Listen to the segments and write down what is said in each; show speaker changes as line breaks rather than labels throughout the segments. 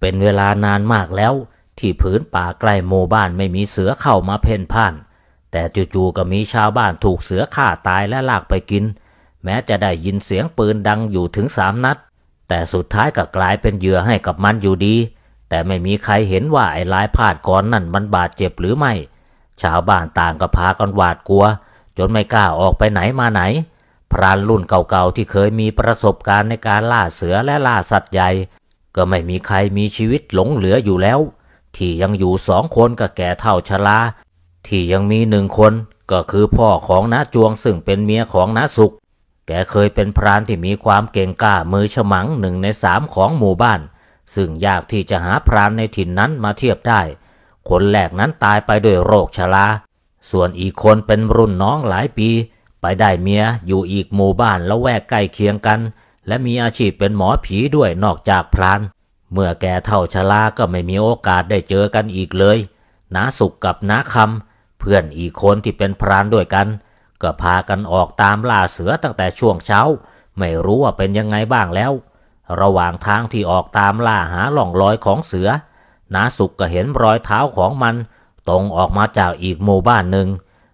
เป็นเวลานานมากแล้ว ที่ผืนป่าใกล้หมู่บ้านไม่มีเสือเข้ามาเพ่นพ่าน แต่จู่ๆก็มีชาวบ้านถูกเสือฆ่าตายและลากไปกิน แม้จะได้ยินเสียงปืนดังอยู่ถึงสามนัด แต่สุดท้ายก็กลายเป็นเหยื่อให้กับมันอยู่ดี แต่ไม่มีใครเห็นว่าไอ้ลายพาดก่อนนั่นมันบาดเจ็บหรือไม่ ชาวบ้านต่างก็พากันหวาดกลัว จนไม่กล้าออกไปไหนมาไหน พรานรุ่นเก่าๆที่เคยมีประสบการณ์ในการล่าเสือและล่าสัตว์ใหญ่ ก็ไม่มีใครมีชีวิตหลงเหลืออยู่แล้ว ที่ยังอยู่สองคนก็แก่เท่าชรา ที่ยังมีหนึ่งคนก็คือพ่อของน้าจวงซึ่งเป็นเมียของน้าสุกแกเคยเป็นพรานที่มีความเก่งกล้ามือฉมังหนึ่งในสามของหมู่บ้าน ซึ่งยากที่จะหาพรานในถิ่นนั้นมาเทียบได้ คนแรกนั้นตายไปด้วยโรคชรา ส่วนอีกคนเป็นรุ่นน้องหลายปี ไปได้เมียอยู่อีกหมู่บ้านแล้วแวกใกล้เคียงกัน และมีอาชีพเป็นหมอผีด้วยนอกจากพราน เมื่อแกเท่าชราก็ไม่มีโอกาสได้เจอกันอีกเลยน้าสุกกับน้าคำเพื่อนอีกคนที่เป็นพรานด้วยกัน ก็พากันออกตามล่าเสือตั้งแต่ช่วงเช้า ไม่รู้ว่าเป็นยังไงบ้างแล้ว ระหว่างทางที่ออกตามล่าหาหล่องรอยของเสือน้าสุกก็เห็นรอยเท้าของมันตรงออกมาจากอีกหมู่บ้านหนึ่ง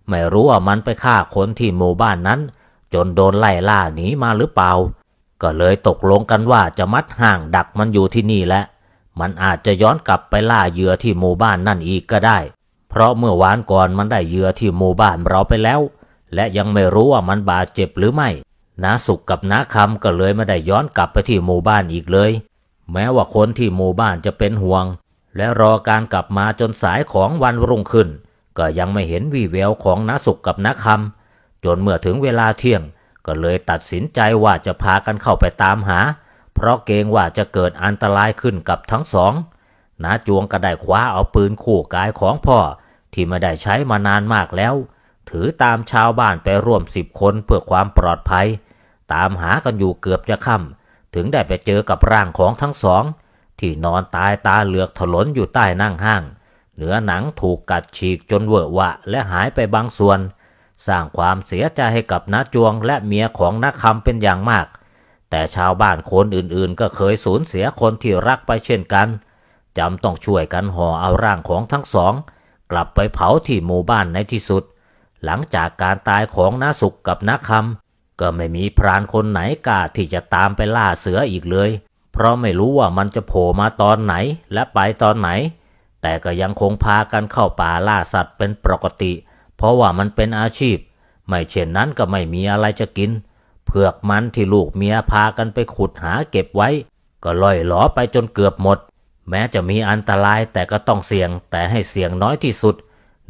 ไม่รู้ว่ามันไปฆ่าคนที่หมู่บ้านนั้น จนโดนไล่ล่าหนีมาหรือเปล่า ก็เลยตกลงกันว่าจะมัดห่างดักมันอยู่ที่นี่แหละ มันอาจจะย้อนกลับไปล่าเหยื่อที่หมู่บ้านนั่นอีกก็ได้ เพราะเมื่อวานก่อนมันได้เหยื่อที่หมู่บ้านเราไปแล้ว และยังไม่รู้ว่ามันบาดเจ็บหรือไม่นาสุกกับนาคำก็เลยไม่ได้ย้อนกลับไปที่หมู่บ้านอีกเลย แม้ว่าคนที่หมู่บ้านจะเป็นห่วง และรอการกลับมาจนสายของวันรุ่งขึ้น ก็ยังไม่เห็นวี่แววของนาสุกกับนาคำจนเมื่อถึงเวลาเที่ยง ก็เลยตัดสินใจว่าจะพากันเข้าไปตามหา เพราะเกรงว่าจะเกิดอันตรายขึ้นกับทั้งสองนาจวงก็ได้คว้าเอาปืนคู่กายของพ่อ ที่ไม่ได้ใช้มานานมากแล้ว ถือตามชาวบ้านไปร่วมสิบคนเพื่อความปลอดภัย ตามหากันอยู่เกือบจะค่ำถึงได้ไปเจอกับร่างของทั้งสอง ที่นอนตายตาเหลือกถลนอยู่ใต้นั่งห้างเนื้อหนังถูกกัดฉีกจนเวอะวะและหายไปบางส่วน สร้างความเสียใจให้กับนาจวงและเมียของนาคำเป็นอย่างมาก แต่ชาวบ้านคนอื่นๆ ก็เคยสูญเสียคนที่รักไปเช่นกันจำต้องช่วยกันห่อเอาร่างของทั้งสอง กลับไปเผาที่หมู่บ้านในที่สุด หลังจากการตายของนาสุกกับนาคำก็ไม่มีพรานคนไหนกล้าที่จะตามไปล่าเสืออีกเลย เพราะไม่รู้ว่ามันจะโผล่มาตอนไหนและไปตอนไหน แต่ก็ยังคงพากันเข้าป่าล่าสัตว์เป็นปกติเพราะว่ามันเป็นอาชีพ ไม่เช่นนั้นก็ไม่มีอะไรจะกิน เผือกมันที่ลูกเมียพากันไปขุดหาเก็บไว้ ก็ล่อยหลอไปจนเกือบหมด แม้จะมีอันตรายแต่ก็ต้องเสี่ยง แต่ให้เสี่ยงน้อยที่สุด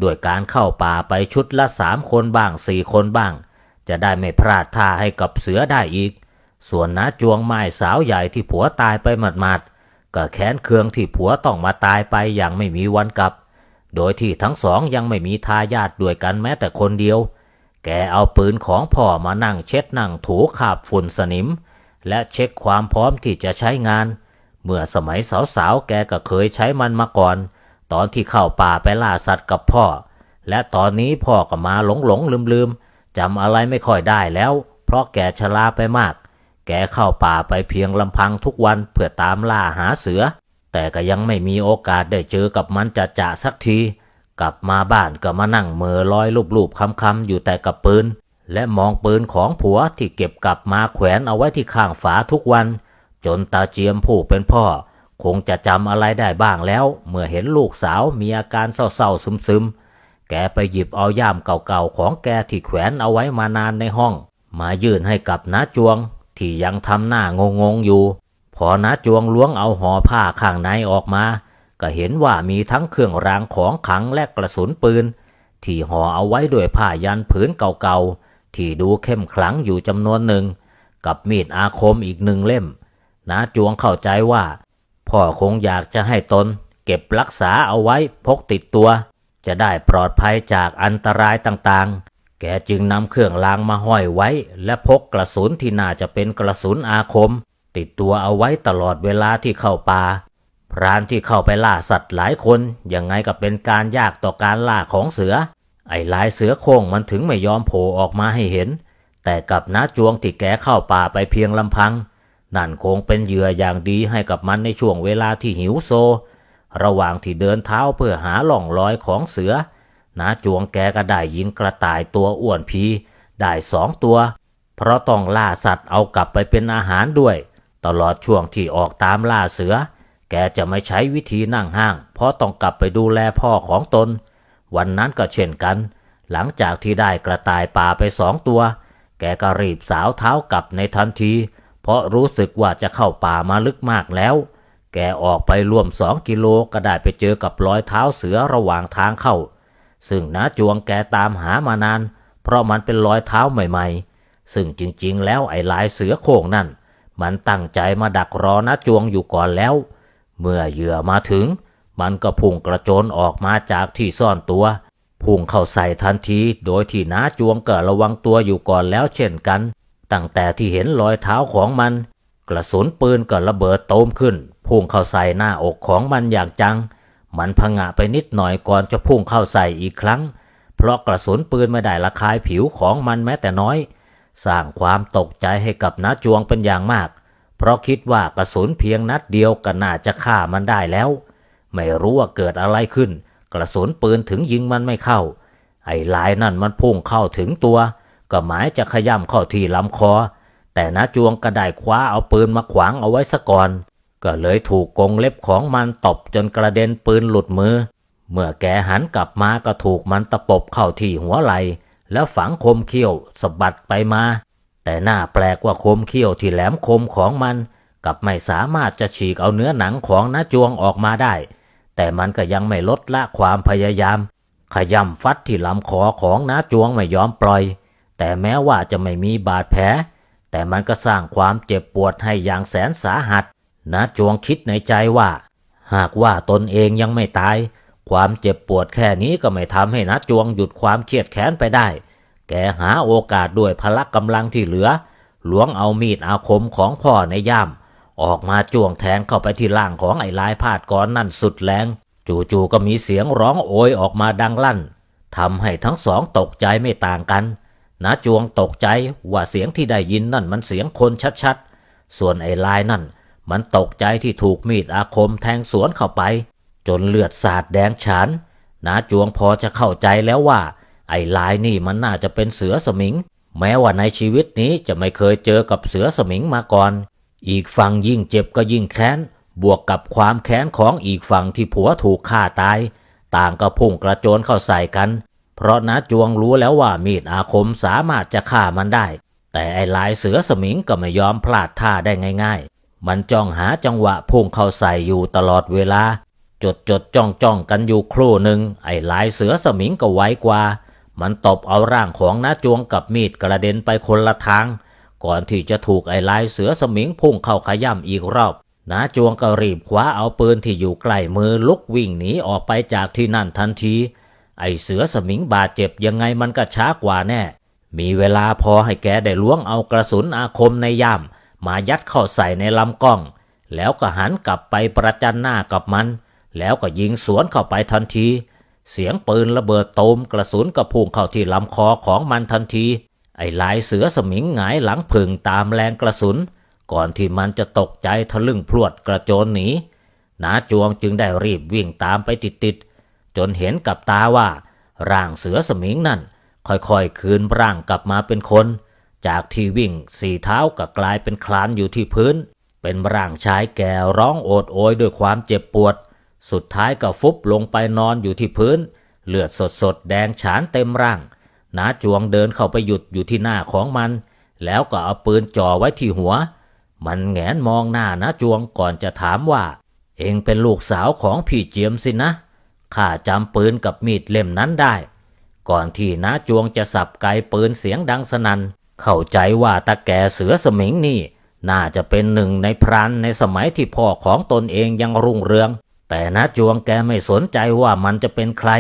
ด้วยการเข้าป่าไปชุดละสามคนบ้างสี่คนบ้าง จะได้ไม่พลาดท่าให้กับเสือได้อีก ส่วนน้าจวงไม้สาวใหญ่ที่ผัวตายไปหมาดๆก็แค้นเคืองที่ผัวต้องมาตายไปอย่างไม่มีวันกลับ โดยที่ทั้งสองยังไม่มีทายาทด้วยกันแม้แต่คนเดียว แกเอาปืนของพ่อมานั่งเช็ดนั่งถูขาบฝุ่นสนิม และเช็คความพร้อมที่จะใช้งาน เมื่อสมัยสาวๆแกก็เคยใช้มันมาก่อน ตอนที่เข้าป่าไปล่าสัตว์กับพ่อ และตอนนี้พ่อก็มาหลงหลงลืมลืมๆจำอะไรไม่ค่อยได้แล้ว เพราะแกชราไปมาก แกเข้าป่าไปเพียงลำพังทุกวันเพื่อตามล่าหาเสือ แต่ก็ยังไม่มีโอกาสได้เจอกับมันจะจะสักที กลับมาบ้านก็มานั่งเมือลอยรูปๆคำๆอยู่แต่กับปืน และมองปืนของผัวที่เก็บกลับมาแขวนเอาไว้ที่ข้างฝาทุกวัน จนตาเจียมผู้เป็นพ่อ คงจะจำอะไรได้บ้างแล้ว เมื่อเห็นลูกสาวมีอาการเศร้าๆซึมๆ แกไปหยิบเอาย่ามเก่าๆของแกที่แขวนเอาไว้มานานในห้อง มายื่นให้กับน้าจวง ที่ยังทำหน้างงๆอยู่ พอน้าจวงล้วงเอาห่อผ้าข้างในออกมา ก็เห็นว่ามีทั้งเครื่องรางของขลังและกระสุนปืน ที่ห่อเอาไว้ด้วยผ้ายันผืนเก่าๆ ที่ดูเข้มขลังอยู่จำนวนหนึ่ง กับมีดอาคมอีกหนึ่งเล่มน้าจวงเข้าใจว่า พ่อคงอยากจะให้ตน เก็บรักษาเอาไว้พกติดตัว จะได้ปลอดภัยจากอันตรายต่างๆแกจึงนำเครื่องรางมาห้อยไว้ และพกกระสุนที่น่าจะเป็นกระสุนอาคม ติดตัวเอาไว้ตลอดเวลาที่เข้าป่า พรานที่เข้าไปล่าสัตว์หลายคนยังไงก็เป็นการยากต่อการล่าของเสือ ไอ้ลายเสือโคร่งมันถึงไม่ยอมโผล่ออกมาให้เห็น แต่กับน้าจวงที่แกเข้าป่าไปเพียงลำพัง นั่นคงเป็นเหยื่ออย่างดีให้กับมันในช่วงเวลาที่หิวโซ ระหว่างที่เดินเท้าเพื่อหาหล่องรอยของเสือนาจวงแกก็ได้ยิงกระต่ายตัวอ้วนพีได้สองตัว เพราะต้องล่าสัตว์เอากลับไปเป็นอาหารด้วย ตลอดช่วงที่ออกตามล่าเสือ แกจะไม่ใช้วิธีนั่งห้าง เพราะต้องกลับไปดูแลพ่อของตน วันนั้นก็เช่นกัน หลังจากที่ได้กระต่ายป่าไปสองตัว แกก็รีบสาวเท้ากลับในทันที เพราะรู้สึกว่าจะเข้าป่ามาลึกมากแล้ว แกออกไปรวมสองกิโลก็ได้ไปเจอกับรอยเท้าเสือระหว่างทางเข้า ซึ่งน้าจวงแกตามหามานาน เพราะมันเป็นรอยเท้าใหม่ ๆ ซึ่งจริงๆ แล้วไอ้ลายเสือโคร่งนั่น มันตั้งใจมาดักรอน้าจวงอยู่ก่อนแล้ว เมื่อเหยื่อมาถึง มันก็พุ่งกระโจนออกมาจากที่ซ่อนตัว พุ่งเข้าใส่ทันที โดยที่น้าจวงก็ระวังตัวอยู่ก่อนแล้วเช่นกัน ตั้งแต่ที่เห็นรอยเท้าของมัน กระสุนปืนก็ระเบิดโตมขึ้น พุ่งเข้าใส่หน้าอกของมันอย่างจัง มันพงะไปนิดหน่อยก่อนจะพุ่งเข้าใส่อีกครั้ง เพราะกระสุนปืนไม่ได้ระคายผิวของมันแม้แต่น้อย สร้างความตกใจให้กับน้าจวงเป็นอย่างมาก เพราะคิดว่ากระสุนเพียงนัดเดียวก็น่าจะฆ่ามันได้แล้ว ไม่รู้ว่าเกิดอะไรขึ้น กระสุนปืนถึงยิงมันไม่เข้า ไอ้ลายนั่นมันพุ่งเข้าถึงตัว ก็หมายจะขย่ำเข้าที่ลำคอ แต่น้าจวงก็ได้คว้าเอาปืนมาขวางเอาไว้ซะก่อน ก็เลยถูกกงเล็บของมันตบจนกระเด็นปืนหลุดมือ เมื่อแกหันกลับมาก็ถูกมันตะปบเข้าที่หัวไหล่ แล้วฝังคมเขี้ยวสะบัดไปมา แต่หน่าแปลกว่าคมเขี้ยวที่แหลมคมของมันกับไม่สามารถจะฉีกเอาเนื้อหนังของน้าจวงออกมาได้ แต่มันก็ยังไม่ลดละความพยายาม ขย่ำฟัดที่ลำคอของน้าจวงไม่ยอมปล่อย แต่แม้ว่าจะไม่มีบาดแผล แต่มันก็สร้างความเจ็บปวดให้อย่างแสนสาหัสน้าจวงคิดในใจว่า หากว่าตนเองยังไม่ตาย ความเจ็บปวดแค่นี้ก็ไม่ทำให้น้าจวงหยุดความเครียดแค้นไปได้ แกหาโอกาสด้วยพละกำลังที่เหลือ หลวงเอามีดอาคมของพ่อในย่าม ออกมาจ้วงแทงเข้าไปที่ล่างของไอ้ลายพาดก้อนนั่นสุดแรง จู่ๆก็มีเสียงร้องโอยออกมาดังลั่นทำให้ทั้งสองตกใจไม่ต่างกันนาจวงตกใจว่าเสียงที่ได้ยินนั่นมันเสียงคนชัดๆ ส่วนไอ้ลายนั่น มันตกใจที่ถูกมีดอาคมแทงสวนเข้าไป จนเลือดสาดแดงฉานนาจวงพอจะเข้าใจแล้วว่า ไอ้ลายนี่มันน่าจะเป็นเสือสมิง แม้ว่าในชีวิตนี้จะไม่เคยเจอกับเสือสมิงมาก่อน อีกฝั่งยิ่งเจ็บก็ยิ่งแค้น บวกกับความแค้นของอีกฝั่งที่ผัวถูกฆ่าตาย ต่างก็พุ่งกระโจนเข้าใส่กัน เพราะนาจวงรู้แล้วว่ามีดอาคมสามารถจะฆ่ามันได้ แต่ไอ้ลายเสือสมิงก็ไม่ยอมพลาดท่าได้ง่าย ๆ มันจ้องหาจังหวะพุ่งเข้าใส่อยู่ตลอดเวลา จดจดจ้องจ้องกันอยู่ครู่หนึ่งไอ้ลายเสือสมิงก็ไวกว่า มันตบเอาร่างของน้าจวงกับมีดกระเด็นไปคนละทาง ก่อนที่จะถูกไอ้ลายเสือสมิงพุ่งเข้าขย่ำอีกรอบน้าจวงก็รีบคว้าเอาปืนที่อยู่ใกล้มือลุกวิ่งหนีออกไปจากที่นั่นทันที ไอ้เสือสมิงบาดเจ็บยังไงมันก็ช้ากว่าแน่ มีเวลาพอให้แกได้ล้วงเอากระสุนอาคมในย่าม มายัดเข้าใส่ในลำกล้อง แล้วก็หันกลับไปประจันหน้ากับมัน แล้วก็ยิงสวนเข้าไปทันที เสียงปืนระเบิดตูมกระสุนกระพุ่งเข้าที่ลำคอของมันทันที ไอ้ลายเสือสมิงหงายหลังพึ่งตามแรงกระสุน ก่อนที่มันจะตกใจทะลึ่งพรวดกระโจนหนีนาจวงจึงได้รีบวิ่งตามไปติดๆจนเห็นกับตาว่า ร่างเสือสมิงนั่น ค่อยๆคืนร่างกลับมาเป็นคน จากที่วิ่งสี่เท้าก็กลายเป็นคลานอยู่ที่พื้น เป็นร่างชายแก่ร้องโอดโอยด้วยความเจ็บปวด สุดท้ายก็ฟุบลงไปนอนอยู่ที่พื้น เลือดสดๆแดงฉานเต็มร่างนาจวงเดินเข้าไปหยุดอยู่ที่หน้าของมัน แล้วก็เอาปืนจ่อไว้ที่หัว มันแงนมองหน้านาจวงก่อนจะถามว่า เองเป็นลูกสาวของพี่เจียมสินะข้าจำปืนกับมีดเล่มนั้นได้ ก่อนที่น้าจวงจะสับไกปืนเสียงดังสนัน่นเข้าใจว่าตาแก่เสือสมิงนี่ น่าจะเป็นหนึ่งในพรานในสมัยที่พ่อของตนเองยังรุ่งเรือง แต่นาจวงแกไม่สนใจว่ามันจะเป็นใคร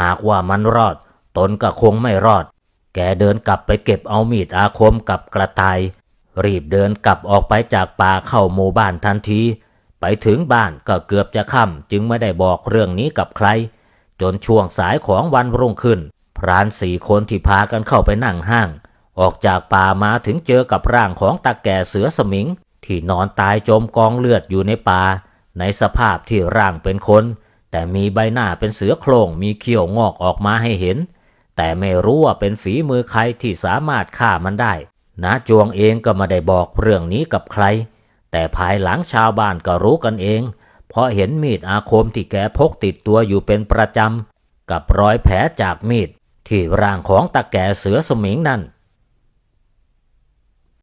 หากว่ามันรอด ตนก็คงไม่รอด แกเดินกลับไปเก็บเอามีดอาคมกับกระต่าย รีบเดินกลับออกไปจากป่าเข้าหมู่บ้านทันที ไปถึงบ้านก็เกือบจะค่ำจึงไม่ได้บอกเรื่องนี้กับใคร จนช่วงสายของวันรุ่งขึ้น พรานสี่คนที่พากันเข้าไปนั่งห้าง ออกจากป่ามาถึงเจอกับร่างของตาแก่เสือสมิง ที่นอนตายจมกองเลือดอยู่ในป่า ในสภาพที่ร่างเป็นคน แต่มีใบหน้าเป็นเสือโครงมีเขี้ยวงอกออกมาให้เห็น แต่ไม่รู้ว่าเป็นฝีมือใครที่สามารถฆ่ามันได้นาจวงเองก็ไม่ได้บอกเรื่องนี้กับใคร แต่ภายหลังชาวบ้านก็รู้กันเอง เพราะเห็นมีดอาคมที่แกพกติดตัวอยู่เป็นประจำ กับรอยแผลจากมีดที่ร่างของตาแก่เสือสมิงนั่น